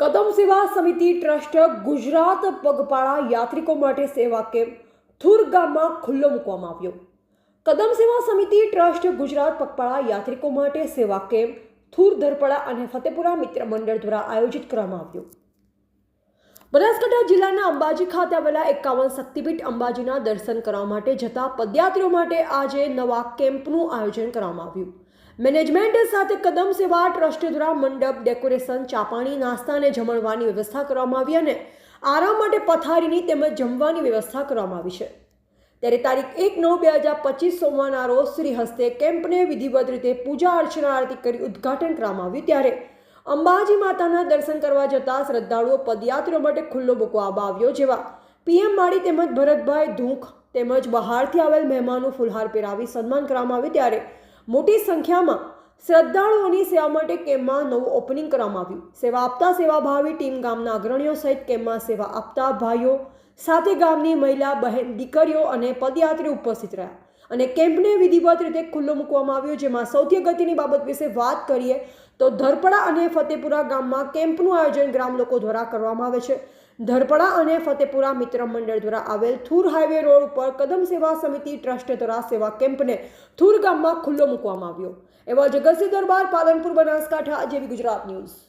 કદમ સેવા સમિતિ ટ્રસ્ટ ગુજરાત પગપાળા યાત્રિકો માટે સેવા કેમ્પ થુર ગામમાં ખુલ્લો મૂકવામાં આવ્યો. કદમ સેવા સમિતિ ટ્રસ્ટ ગુજરાત પગપાળા યાત્રિકો માટે સેવા કેમ્પ થુર ધરપડા અને ફતેપુરા મિત્ર મંડળ દ્વારા આયોજિત કરવામાં આવ્યો. બનાસકાંઠા જિલ્લાના અંબાજી ખાતે આવેલા એકાવન શક્તિપીઠ અંબાજીના દર્શન કરવા માટે જતા પદયાત્રીઓ માટે આજે નવા કેમ્પનું આયોજન કરવામાં આવ્યું. મેનેજમેન્ટ સાથે કદમ સેવા, ટ્રસ્ટ દ્વારા મંડપ, ડેકોરેશન, ચાપાણી, નાસ્તા અને જમણવાની વ્યવસ્થા કરવામાં આવી અને આરામ માટે પથારીની તેમજ જમવાની વ્યવસ્થા કરવામાં આવી છે. ત્યારે તારીખ એક નવ બે હજાર પચીસ સોમવારના રોજ શ્રી હસ્તે કેમ્પને વિધિવત રીતે પૂજા અર્ચના આરતી કરી ઉદ્ઘાટન કરવામાં આવ્યું. ત્યારે અંબાજી માતાના દર્શન કરવા જતા શ્રદ્ધાળુઓ પદયાત્રીઓ માટે ખુલ્લો મૂકવામાં આવ્યો જેવા પીએમ માળી તેમજ ભરતભાઈ ધૂંખ તેમજ બહારથી આવેલ મહેમાનો ફુલહાર પહેરાવી સન્માન કરવામાં આવ્યું ત્યારે મોટી સંખ્યામાં શ્રદ્ધાળુઓની સેવા માટે કેમ્પમાં નવું ઓપનિંગ કરવામાં આવ્યું. સેવા આપતા સેવાભાવી ટીમ ગામના અગ્રણીઓ સહિત કેમ્પમાં સેવા આપતા ભાઈઓ સાથે ગામની મહિલા, બહેન, દીકરીઓ અને પદયાત્રી ઉપસ્થિત રહ્યા. અને કેમ્પને વિધિવત રીતે ખુલ્લો મૂકવામાં આવ્યો, જેમાં સૌથી અગત્યની બાબત વિશે વાત કરીએ તો ધરપડા અને ફતેપુરા ગામમાં કેમ્પનું આયોજન ગ્રામ લોકો દ્વારા કરવામાં આવે છે. ધરપડા અને ફતેપુરા મિત્ર મંડળ દ્વારા આવેલ થુર હાઈવે રોડ ઉપર કદમ સેવા સમિતિ ટ્રસ્ટ દ્વારા સેવા કેમ્પને થુર ગામમાં ખુલ્લો મૂકવામાં આવ્યો. એવા જગતસિંહ દરબાર, પાલનપુર, બનાસકાંઠા જેવી ગુજરાત ન્યૂઝ.